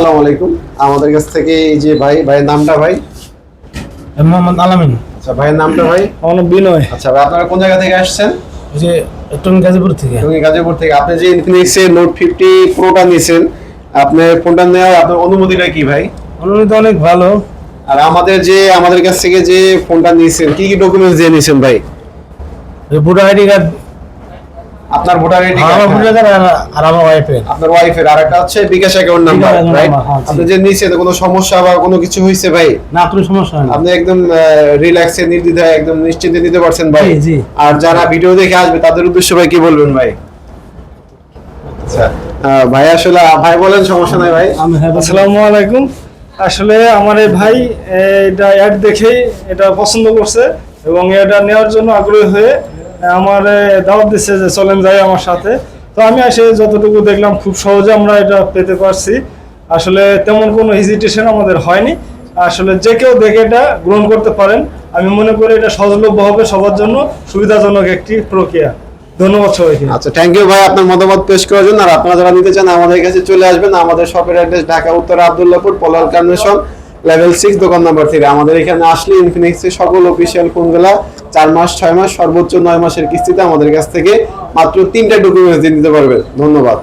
আসসালামু আলাইকুম। আমাদের কাছ থেকে এই যে ভাই ভাইয়ের নামটা ভাই? মোহাম্মদ আলামিন। আচ্ছা ভাইয়ের নামটা ভাই? আমার বিনয়। আচ্ছা ভাই আপনারা কোন জায়গা থেকে আসছেন? যে টঙ্গী গাজীপুর থেকে। তুমি গাজীপুর থেকে। আপনি যে ইনফিনিক্স এর নোট ফিফটি প্রোটা নিয়েছেন আপনার ফোনটা নেওয়ার আপনার অনুমতিটা কি ভাই? অনুমতি অনেক ভালো। আর আমাদের যে আমাদের কাছ থেকে যে ফোনটা নিয়েছেন কি কি ডকুমেন্টস দিয়ে নিয়েছেন ভাই? ভোটার আইডি কার্ড আপনার ভোটার আইডি আমার ভোটার কার্ড আর আমার ওয়াইফের। আপনার ওয়াইফের আর একটা হচ্ছে বিকাশ অ্যাকাউন্ট নাম্বার রাইট। আপনি যে নিয়েছেন কোনো সমস্যা বা কোনো কিছু হয়েছে ভাই? না কোনো সমস্যা না। আপনি একদম রিল্যাক্সে নির্দ্বিধায় একদম নিশ্চিন্তে নিতে পারছেন ভাই। আর যারা ভিডিও দেখে আসবে তাদের উদ্দেশ্যে ভাই কি বলবেন ভাই? আচ্ছা ভাই আসলে ভাই বলেন সমস্যা নাই ভাই। হ্যাঁ আসসালামু আলাইকুম। আসলে আমার এই ভাই এটা অ্যাড দেখেই এটা পছন্দ করছে এবং এটা নেওয়ার জন্য আগ্রহী হয়ে আমার দাওয়াত দিচ্ছে যে চলেন যাই আমার সাথে। তো আমি আসে যতটুকু দেখলাম, খুব সহজে আমরা এটা পেতে পারছি। আসলে তেমন কোনো হেজিটেশন আমাদের হয়নি। আসলে যে কেউ দেখে এটা গ্রহণ করতে পারেন। আমি মনে করি এটা সহজলভ্য হবে সবার জন্য, সুবিধাজনক একটি প্রক্রিয়া। ধন্যবাদ সবাইকে। আচ্ছা থ্যাংক ইউ ভাই, আপনার মতামত পেশ করার জন্য। আর আপনারা যারা নিতে চান, আমাদের কাছে চলে আসবেন। আমাদের শপের অ্যাড্রেস ঢাকা, উত্তর আব্দুল্লাপুর, পলাল কার্নেশন লেভেল সিক্স দোকান নাম্বার থ্রি আমাদের এখানে আসলে ইনফিনিক্স এর সকল অফিসিয়াল ফোনগুলা চার মাস, ছয় মাস, সর্বোচ্চ নয় মাসের কিস্তিতে আমাদের কাছ থেকে মাত্র তিনটা ডকুমেন্টস দিয়ে দিতে পারবেন। ধন্যবাদ।